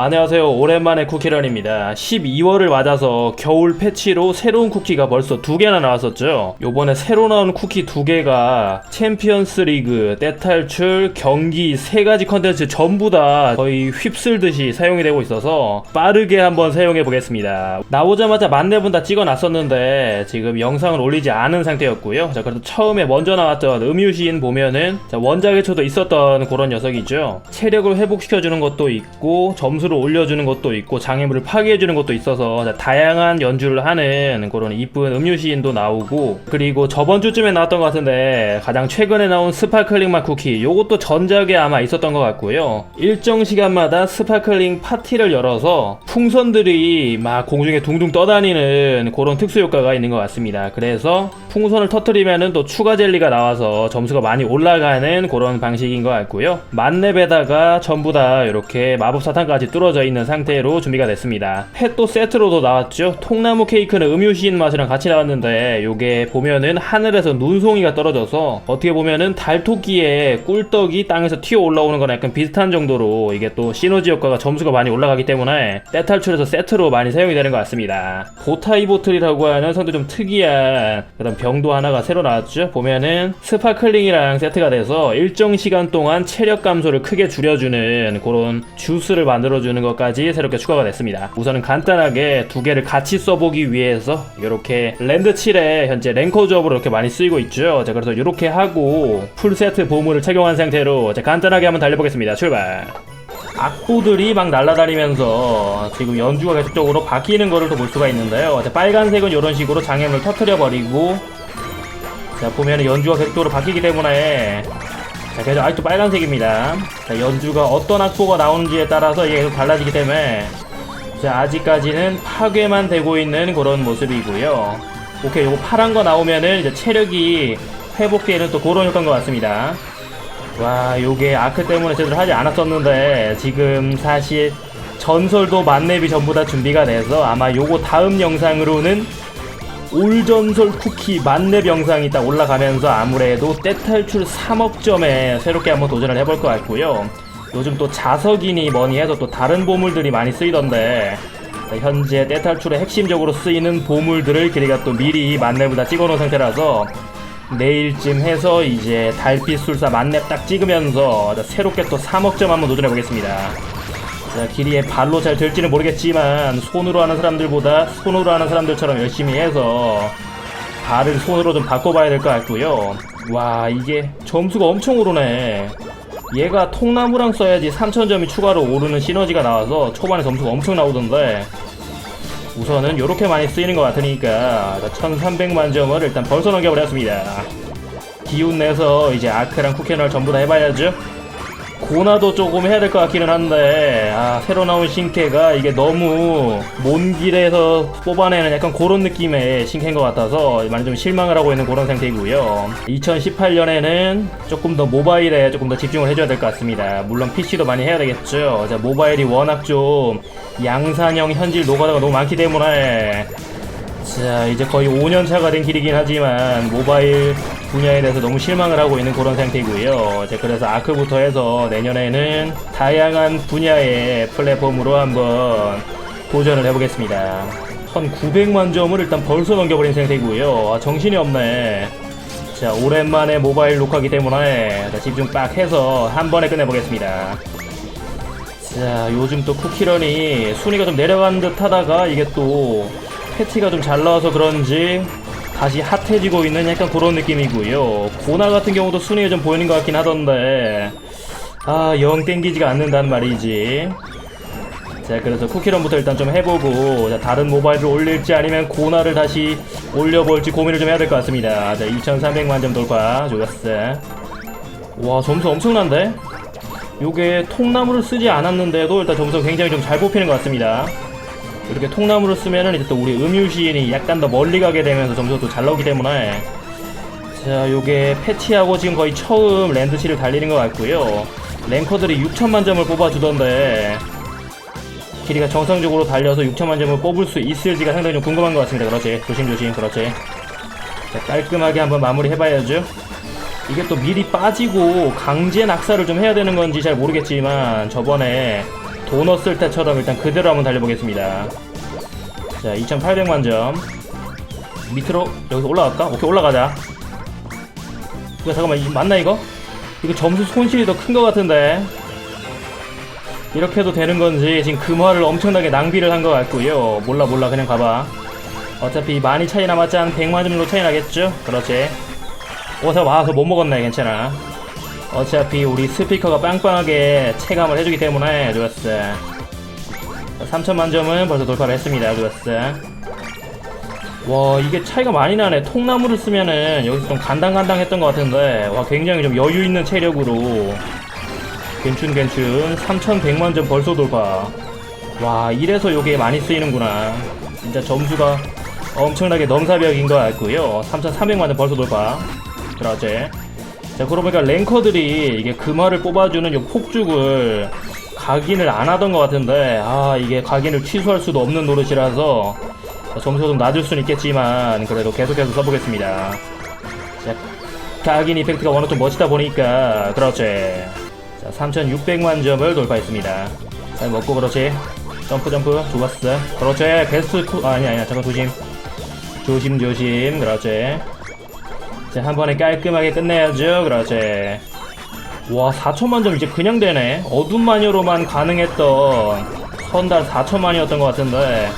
안녕하세요. 오랜만에 쿠키런입니다. 12월을 맞아서 겨울 패치로 새로운 쿠키가 벌써 두 개나 나왔었죠. 요번에 새로 나온 쿠키 두 개가 챔피언스 리그, 떼탈출, 경기 세 가지 컨텐츠 전부 다 거의 휩쓸듯이 사용이 되고 있어서 빠르게 한번 사용해 보겠습니다. 나오자마자 만렙은 다 찍어 놨었는데 지금 영상을 올리지 않은 상태였고요. 자, 그래도 처음에 먼저 나왔던 음유시인 보면은 자, 원작에서도 있었던 그런 녀석이죠. 체력을 회복시켜주는 것도 있고 점수 를 올려주는 것도 있고 장애물을 파괴해주는 것도 있어서 자, 다양한 연주를 하는 그런 이쁜 음유 시인도 나오고 그리고 저번 주쯤에 나왔던 것 같은데 가장 최근에 나온 스파클링 맛 쿠키 요것도 전작에 아마 있었던 것 같고요. 일정 시간마다 스파클링 파티를 열어서 풍선들이 막 공중에 둥둥 떠다니는 그런 특수 효과가 있는 것 같습니다. 그래서 풍선을 터트리면은 또 추가 젤리가 나와서 점수가 많이 올라가는 그런 방식인 것 같고요. 만렙에다가 전부 다 이렇게 마법 사탕까지 뚫어져 있는 상태로 준비가 됐습니다. 펫도 세트로도 나왔죠. 통나무 케이크는 음유시인 맛이랑 같이 나왔는데 요게 보면은 하늘에서 눈송이가 떨어져서 어떻게 보면은 달토끼의 꿀떡이 땅에서 튀어 올라오는 거랑 약간 비슷한 정도로 이게 또 시너지 효과가 점수가 많이 올라가기 때문에 떼탈출에서 세트로 많이 사용이 되는 것 같습니다. 보타이 보틀이라고 하는 성도 좀 특이한 그런 병도 하나가 새로 나왔죠. 보면은 스파클링이랑 세트가 돼서 일정 시간 동안 체력 감소를 크게 줄여주는 그런 주스를 만들어 주는 것까지 새롭게 추가가 됐습니다. 우선은 간단하게 두 개를 같이 써보기 위해서 이렇게 랜드 7에 현재 랭커 조합으로 이렇게 많이 쓰이고 있죠. 자, 그래서 이렇게 하고 풀 세트 보물을 착용한 상태로 자, 간단하게 한번 달려보겠습니다. 출발. 악보들이 막 날아다니면서 지금 연주가 계속적으로 바뀌는 거를 또볼 수가 있는데요. 자, 빨간색은 이런 식으로 장애물을 터트려 버리고 자 보면은 연주가 계속적으로 바뀌기 때문에 자 계속 아직도 빨간색입니다. 자 연주가 어떤 악보가 나오는지에 따라서 이게 계속 달라지기 때문에 자 아직까지는 파괴만 되고 있는 그런 모습이고요. 오케이 요거 파란 거 나오면은 이제 체력이 회복되는 또 그런 효과인 것 같습니다. 와 요게 아크 때문에 제대로 하지 않았었는데 지금 사실 전설도 만렙이 전부 다 준비가 돼서 아마 요거 다음 영상으로는 올전설 쿠키 만렙 영상이 딱 올라가면서 아무래도 떼탈출 3억 점에 새롭게 한번 도전을 해볼 것 같고요 요즘 또 자석이니 뭐니 해서 또 다른 보물들이 많이 쓰이던데 현재 떼탈출에 핵심적으로 쓰이는 보물들을 길이가 또 미리 만렙을 다 찍어놓은 상태라서 내일쯤 해서 이제 달빛 술사 만렙 딱 찍으면서 새롭게 또 3억점 한번 도전해 보겠습니다. 자, 길이에 발로 잘 될지는 모르겠지만 손으로 하는 사람들보다 손으로 하는 사람들처럼 열심히 해서 발을 손으로 좀 바꿔봐야 될 것 같고요. 와 이게 점수가 엄청 오르네. 얘가 통나무랑 써야지 3000점이 추가로 오르는 시너지가 나와서 초반에 점수가 엄청 나오던데 우선은 이렇게 많이 쓰이는 것 같으니까 1300만 점을 일단 벌써 넘겨버렸습니다 기운 내서 이제 아크랑 쿠키널 전부 다 해봐야죠 고나도 조금 해야 될 것 같기는 한데 아 새로 나온 신캐가 이게 너무 먼 길에서 뽑아내는 약간 그런 느낌의 신캐인 것 같아서 많이 좀 실망을 하고 있는 그런 상태이고요. 2018년에는 조금 더 모바일에 조금 더 집중을 해줘야 될 것 같습니다. 물론 PC도 많이 해야 되겠죠. 자 모바일이 워낙 좀 양산형 현질 노가다가 너무 많기 때문에. 자 이제 거의 5년 차가 된 길이긴 하지만 모바일 분야에 대해서 너무 실망을 하고 있는 그런 상태이고요. 자, 그래서 아크부터 해서 내년에는 다양한 분야의 플랫폼으로 한번 도전을 해보겠습니다. 1900만 점을 일단 벌써 넘겨버린 상태이고요. 아, 정신이 없네. 자 오랜만에 모바일 녹화기 때문에 자, 집중 빡 해서 한 번에 끝내보겠습니다. 자 요즘 또 쿠키런이 순위가 좀 내려간 듯 하다가 이게 또 패치가 좀 잘 나와서 그런지 다시 핫해지고 있는 약간 그런 느낌이고요. 고나 같은 경우도 순위가 좀 보이는 것 같긴 하던데. 아 영 땡기지가 않는다는 말이지. 자 그래서 쿠키런부터 일단 좀 해보고 자, 다른 모바일을 올릴지 아니면 고나를 다시 올려볼지 고민을 좀 해야 될 것 같습니다. 자 2300만 점 돌파 좋았어 와 점수 엄청난데? 요게 통나무를 쓰지 않았는데도 일단 점수가 굉장히 좀 잘 뽑히는 것 같습니다. 이렇게 통나무를 쓰면은 이제 또 우리 음유시인이 약간 더 멀리 가게 되면서 점수가 또 잘 나오기 때문에 자 요게 패치하고 지금 거의 처음 랜드시를 달리는 것 같고요. 랭커들이 6천만 점을 뽑아주던데 길이가 정상적으로 달려서 6천만 점을 뽑을 수 있을지가 상당히 좀 궁금한 것 같습니다. 그렇지 조심조심 그렇지 자, 깔끔하게 한번 마무리 해봐야죠. 이게 또 미리 빠지고 강제 낙사를 좀 해야 되는 건지 잘 모르겠지만 저번에 돈 넣었을 때처럼 일단 그대로 한번 달려보겠습니다. 자, 2,800만 점. 밑으로 여기서 올라갈까? 오케이 올라가자. 이거 잠깐만 이, 맞나 이거? 이거 점수 손실이 더 큰 것 같은데. 이렇게 해도 되는 건지 지금 금화를 엄청나게 낭비를 한 것 같고요. 몰라 몰라 그냥 가봐. 어차피 많이 차이 남았지 한 100만 점 정도 차이 나겠죠? 그렇지. 오, 잠깐 와, 그못 먹었네. 괜찮아. 어차피 우리 스피커가 빵빵하게 체감을 해주기 때문에 좋았어. 3천만 점은 벌써 돌파를 했습니다. 좋았어. 와, 이게 차이가 많이 나네. 통나무를 쓰면은 여기서 좀 간당간당했던 것 같은데, 와, 굉장히 좀 여유 있는 체력으로. 괜춘, 괜춘. 3,100만 점 벌써 돌파. 와, 이래서 요게 많이 쓰이는구나. 진짜 점수가 엄청나게 넘사벽인 것 같고요. 3,300만 점 벌써 돌파. 그렇지. 자, 그러고 보니까 랭커들이 이게 금화를 뽑아주는 요 폭죽을 각인을 안 하던 것 같은데, 아, 이게 각인을 취소할 수도 없는 노릇이라서 점수가 좀 낮을 수는 있겠지만, 그래도 계속해서 써보겠습니다. 자, 각인 이펙트가 워낙 좀 멋지다 보니까, 그렇지. 자, 3,600만 점을 돌파했습니다. 자, 먹고 그렇지. 점프, 점프. 좋았어. 그렇지. 베스트 쿠, 아, 아니, 아니야. 잠깐 조심. 조심, 조심. 그렇지. 자, 한 번에 깔끔하게 끝내야죠. 그렇지. 와, 4천 만 점 이제 그냥 되네. 어둠 마녀로만 가능했던 선달 4천 만이었던 것 같은데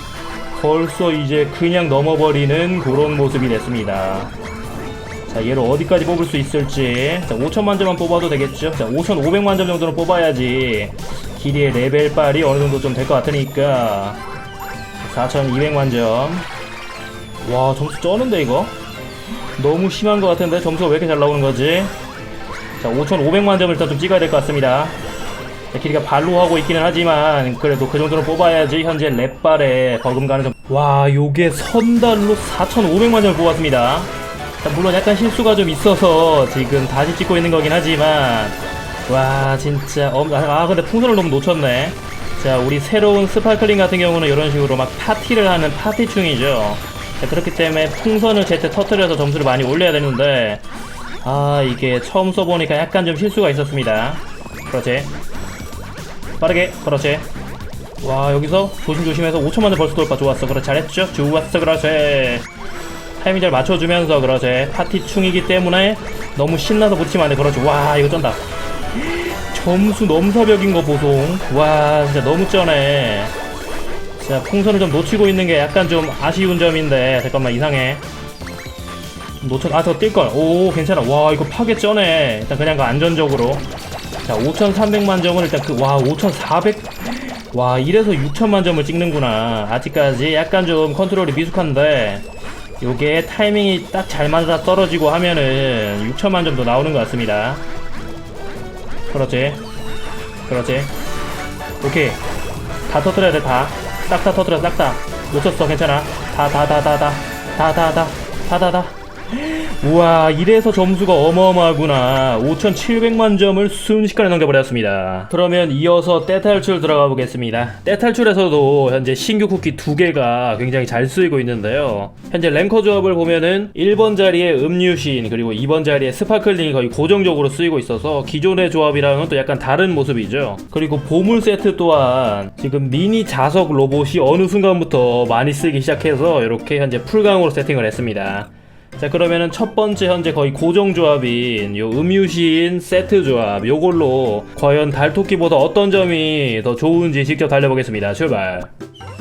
벌써 이제 그냥 넘어버리는 그런 모습이 됐습니다. 자, 얘를 어디까지 뽑을 수 있을지. 자, 5천 만 점만 뽑아도 되겠죠? 자, 5,500만 점 정도는 뽑아야지 길이의 레벨 빨이 어느 정도 좀 될 것 같으니까 4,200만 점. 와, 점수 쩌는데 이거? 너무 심한 것 같은데 점수가 왜 이렇게 잘 나오는 거지? 자, 5,500만 점을 일단 좀 찍어야 될 것 같습니다. 자, 길이가 발로 하고 있기는 하지만 그래도 그 정도는 뽑아야지 현재 랩발에 버금가는 점. 와, 요게 선달로 4,500만 점을 뽑았습니다. 자, 물론 약간 실수가 좀 있어서 지금 다시 찍고 있는 거긴 하지만 와, 진짜 엄, 아, 아, 근데 풍선을 너무 놓쳤네. 자, 우리 새로운 스파클링 같은 경우는 이런 식으로 막 파티를 하는 파티충이죠. 자, 그렇기 때문에 풍선을 제때 터트려서 점수를 많이 올려야 되는데 아 이게 처음 써보니까 약간 좀 실수가 있었습니다. 그렇지 빠르게 그렇지 와 여기서 조심조심해서 5천만원 벌써 돌파 좋았어. 그래 잘했죠? 좋았어 그렇지 타이밍 잘 맞춰주면서 그렇지 파티충이기 때문에 너무 신나서 붙이면 안돼. 그렇지 와 이거 쩐다. 점수 넘사벽인 거 보송 와 진짜 너무 쩌네 자 풍선을 좀 놓치고 있는 게 약간 좀 아쉬운 점인데 잠깐만 이상해. 놓쳐 아 저 뛸걸. 오 괜찮아. 와 이거 파괴 쩌네. 일단 그냥 그 안전적으로. 자 5300만 점을 일단 그 와 5400 와 이래서 6000만 점을 찍는구나. 아직까지 약간 좀 컨트롤이 미숙한데 요게 타이밍이 딱 잘 맞아 떨어지고 하면은 6천만 점도 나오는 것 같습니다. 그렇지. 그렇지. 오케이. 다 터뜨려야 돼 다 싹다 터뜨려 싹다 놓쳤어 괜찮아. 다 다 다 다 다. 다 다 다. 다 다 다 우와 이래서 점수가 어마어마하구나. 5700만 점을 순식간에 넘겨버렸습니다. 그러면 이어서 떼탈출 들어가 보겠습니다. 떼탈출에서도 현재 신규 쿠키 두 개가 굉장히 잘 쓰이고 있는데요. 현재 랭커 조합을 보면은 1번 자리에 음유신 그리고 2번 자리에 스파클링이 거의 고정적으로 쓰이고 있어서 기존의 조합이랑은 또 약간 다른 모습이죠. 그리고 보물 세트 또한 지금 미니 자석 로봇이 어느 순간부터 많이 쓰기 시작해서 이렇게 현재 풀강으로 세팅을 했습니다 자 그러면은 첫 번째 현재 거의 고정 조합인 요 음유시인 세트 조합 요걸로 과연 달토끼보다 어떤 점이 더 좋은지 직접 달려보겠습니다. 출발.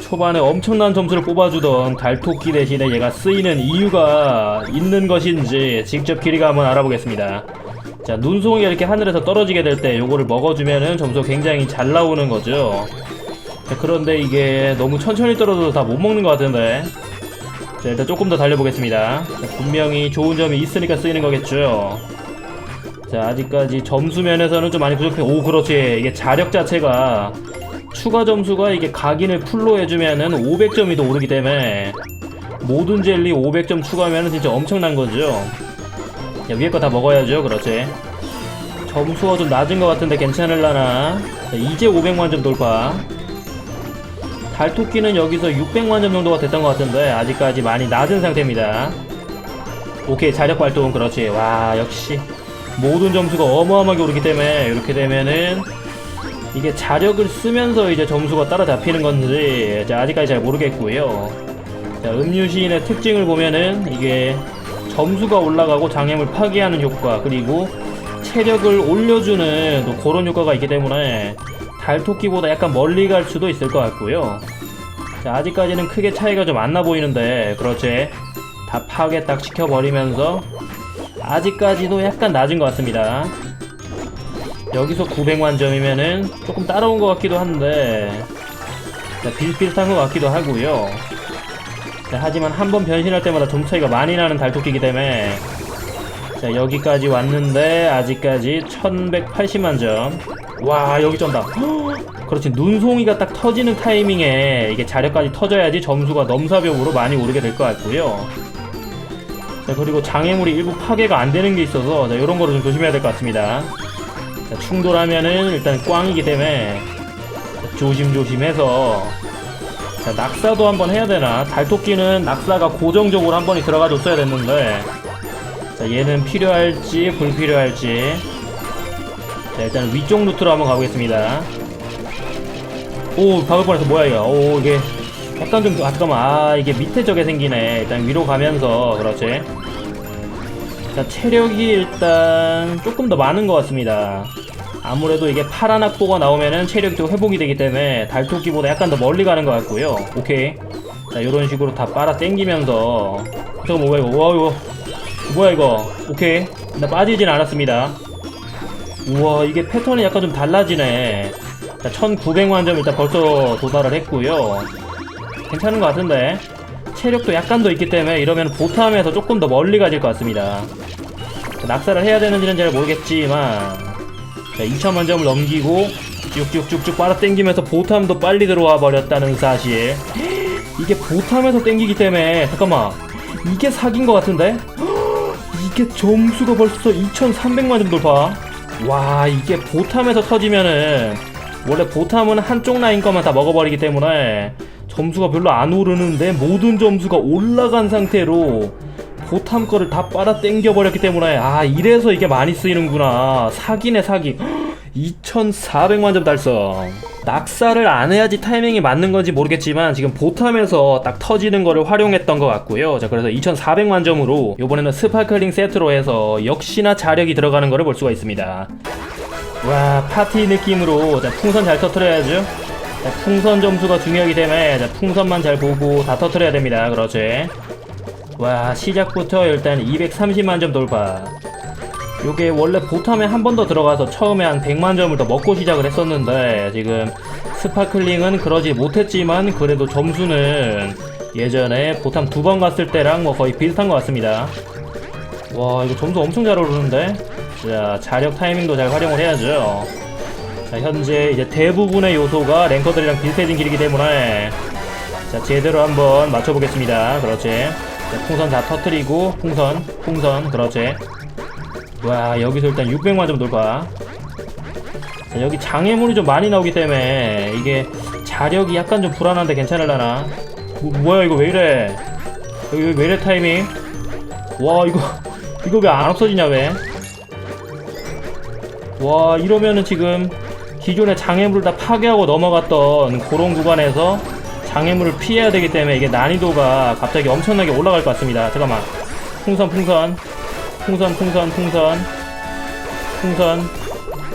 초반에 엄청난 점수를 뽑아주던 달토끼 대신에 얘가 쓰이는 이유가 있는 것인지 직접 길이가 한번 알아보겠습니다. 자 눈송이가 이렇게 하늘에서 떨어지게 될 때 요거를 먹어주면은 점수가 굉장히 잘 나오는 거죠. 자 그런데 이게 너무 천천히 떨어져서 다 못 먹는 것 같은데 자 일단 조금 더 달려보겠습니다. 자, 분명히 좋은 점이 있으니까 쓰이는 거겠죠. 자 아직까지 점수 면에서는 좀 많이 부족해. 오 그렇지. 이게 자력 자체가 추가 점수가 이게 각인을 풀로 해주면은 500점이 더 오르기 때문에 모든 젤리 500점 추가하면은 진짜 엄청난 거죠. 야 위에 거 다 먹어야죠. 그렇지. 점수가 좀 낮은 것 같은데 괜찮을라나? 자, 이제 500만 점 돌파 달토끼는 여기서 600만 점 정도가 됐던 것 같은데 아직까지 많이 낮은 상태입니다. 오케이 자력 발동 그렇지 와 역시 모든 점수가 어마어마하게 오르기 때문에 이렇게 되면은 이게 자력을 쓰면서 이제 점수가 따라잡히는 건지 아직까지 잘 모르겠고요. 자, 음유시인의 특징을 보면은 이게 점수가 올라가고 장애물 파괴하는 효과 그리고 체력을 올려주는 또 그런 효과가 있기 때문에 달토끼보다 약간 멀리 갈 수도 있을 것 같고요. 자, 아직까지는 크게 차이가 좀 안 나 보이는데 그렇지 다 파괴 딱 시켜버리면서 아직까지도 약간 낮은 것 같습니다. 여기서 900만 점이면은 조금 따라온 것 같기도 한데 자, 비슷비슷한 것 같기도 하고요. 자, 하지만 한 번 변신할 때마다 점 차이가 많이 나는 달토끼이기 때문에 자, 여기까지 왔는데 아직까지 1180만 점. 와 여기 쩐다. 그렇지 눈송이가 딱 터지는 타이밍에 이게 자력까지 터져야지 점수가 넘사벽으로 많이 오르게 될 것 같고요. 자 그리고 장애물이 일부 파괴가 안 되는 게 있어서 자, 이런 거를 좀 조심해야 될 것 같습니다. 자, 충돌하면은 일단 꽝이기 때문에 자, 조심조심해서 자, 낙사도 한번 해야 되나? 달토끼는 낙사가 고정적으로 한 번이 들어가 줬어야 됐는데 자, 얘는 필요할지 불필요할지 자, 일단 위쪽 루트로 한번 가보겠습니다. 오, 박을 뻔해서 뭐야 이거? 오, 이게 약간 좀 아, 잠깐만. 아, 이게 밑에 저게 생기네. 일단 위로 가면서 그렇지. 자, 체력이 일단 조금 더 많은 것 같습니다. 아무래도 이게 파란 악보가 나오면은 체력이 또 회복이 되기 때문에 달토끼보다 약간 더 멀리 가는 것 같고요. 오케이. 자, 이런 식으로 다 빨아 당기면서 잠깐 뭐야 이거? 와 이거 뭐야 이거? 오케이. 나 빠지진 않았습니다. 우와 이게 패턴이 약간 좀 달라지네. 자 1900만 점 일단 벌써 도달을 했고요. 괜찮은 것 같은데? 체력도 약간 더 있기 때문에 이러면 보탐에서 조금 더 멀리 가질 것 같습니다. 자, 낙사를 해야 되는지는 잘 모르겠지만 자 2000만 점을 넘기고 쭉쭉쭉쭉 빨아당기면서 보탐도 빨리 들어와 버렸다는 사실. 이게 보탐에서 땡기기 때문에 잠깐만. 이게 사기인 것 같은데 이게 점수가 벌써 2300만 점 돌파 와 이게 보탐에서 터지면은 원래 보탐은 한쪽 라인 거만 다 먹어버리기 때문에 점수가 별로 안 오르는데 모든 점수가 올라간 상태로 보탐 거를 다 빨아 당겨 버렸기 때문에 아 이래서 이게 많이 쓰이는구나. 사기네 사기 2400만 점 달성. 낙사를 안 해야지 타이밍이 맞는 건지 모르겠지만 지금 보탐에서 딱 터지는 거를 활용했던 것 같고요. 자 그래서 2400만 점으로 이번에는 스파클링 세트로 해서 역시나 자력이 들어가는 거를 볼 수가 있습니다. 와 파티 느낌으로 자, 풍선 잘 터트려야죠. 자, 풍선 점수가 중요하기 때문에 자, 풍선만 잘 보고 다 터트려야 됩니다. 그렇지. 와 시작부터 일단 230만 점 돌파 요게 원래 보탐에 한 번 더 들어가서 처음에 한 100만 점을 더 먹고 시작을 했었는데 지금 스파클링은 그러지 못했지만 그래도 점수는 예전에 보탐 두 번 갔을 때랑 뭐 거의 비슷한 것 같습니다. 와 이거 점수 엄청 잘 오르는데? 자 자력 타이밍도 잘 활용을 해야죠. 자 현재 이제 대부분의 요소가 랭커들이랑 비슷해진 길이기 때문에 자 제대로 한번 맞춰보겠습니다. 그렇지. 자, 풍선 다 터트리고 풍선 풍선 그렇지 와 여기서 일단 600만 점 돌파. 자, 여기 장애물이 좀 많이 나오기 때문에 이게 자력이 약간 좀 불안한데 괜찮을라나? 뭐, 뭐야 이거 왜 이래? 여기 왜 이래 타이밍? 와 이거 이거 왜 안 없어지냐 왜? 와 이러면은 지금 기존의 장애물을 다 파괴하고 넘어갔던 그런 구간에서 장애물을 피해야 되기 때문에 이게 난이도가 갑자기 엄청나게 올라갈 것 같습니다. 잠깐만. 풍선 풍선 풍선 풍선 풍선. 풍선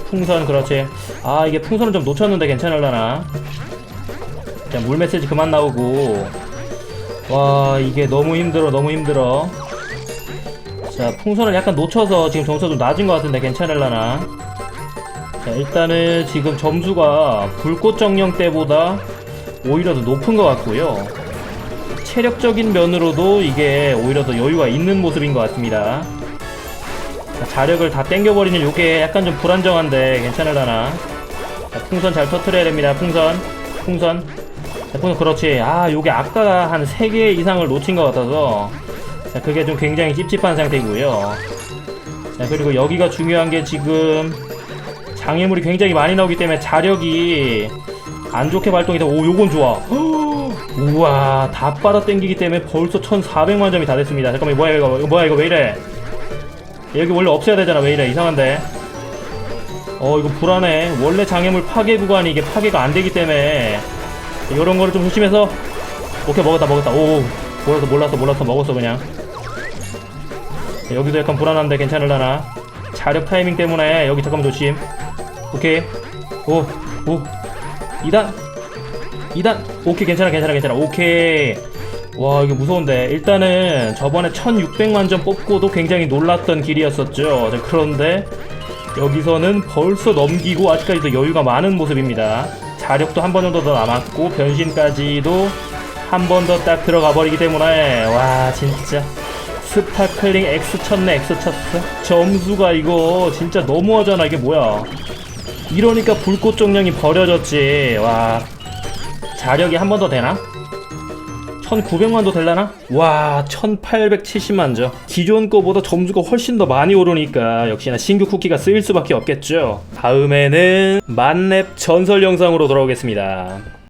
풍선 그렇지. 아 이게 풍선을 좀 놓쳤는데 괜찮을라나? 자물 메시지 그만 나오고. 와 이게 너무 힘들어 너무 힘들어. 자 풍선을 약간 놓쳐서 지금 점수가 좀 낮은 것 같은데 괜찮을라나? 자 일단은 지금 점수가 불꽃 정령 때보다 오히려 더 높은 것 같고요. 체력적인 면으로도 이게 오히려 더 여유가 있는 모습인 것 같습니다 자, 자력을 다 땡겨버리는 요게 약간 좀 불안정한데 괜찮을라나? 자, 풍선 잘 터트려야 됩니다 풍선. 풍선. 자, 풍선 그렇지. 아 요게 아까 한 3개 이상을 놓친 것 같아서. 자 그게 좀 굉장히 찝찝한 상태고요. 자 그리고 여기가 중요한 게 지금 장애물이 굉장히 많이 나오기 때문에 자력이 안 좋게 발동이 돼오 요건 좋아. 우와 다 빨아 당기기 때문에 벌써 1400만 점이 다 됐습니다. 잠깐만 뭐야 이거 뭐야 이거 왜 이래 여기 원래 없애야 되잖아 왜 이래 이상한데. 어 이거 불안해. 원래 장애물 파괴 구간이 이게 파괴가 안 되기 때문에. 이런 거를 좀 조심해서. 오케이 먹었다 먹었다. 오 몰랐어 몰랐어 몰랐어 먹었어 그냥. 여기도 약간 불안한데 괜찮을라나? 자력 타이밍 때문에 여기 잠깐만 조심. 오케이. 오오. 2단. 2단. 오케이 괜찮아 괜찮아 괜찮아. 오케이 와 이거 무서운데. 일단은 저번에 1600만 점 뽑고도 굉장히 놀랐던 길이었었죠. 자, 그런데 여기서는 벌써 넘기고 아직까지도 여유가 많은 모습입니다. 자력도 한 번 정도 더 남았고 변신까지도 한 번 더 딱 들어가 버리기 때문에 와 진짜. 스파클링 X 쳤네 X 쳤어. 점수가 이거 진짜 너무하잖아. 이게 뭐야? 이러니까 불꽃 정령이 버려졌지. 와 자력이 한 번 더 되나? 1900만도 될라나? 와 1870만죠. 기존 거보다 점수가 훨씬 더 많이 오르니까 역시나 신규 쿠키가 쓰일 수밖에 없겠죠. 다음에는 만렙 전설 영상으로 돌아오겠습니다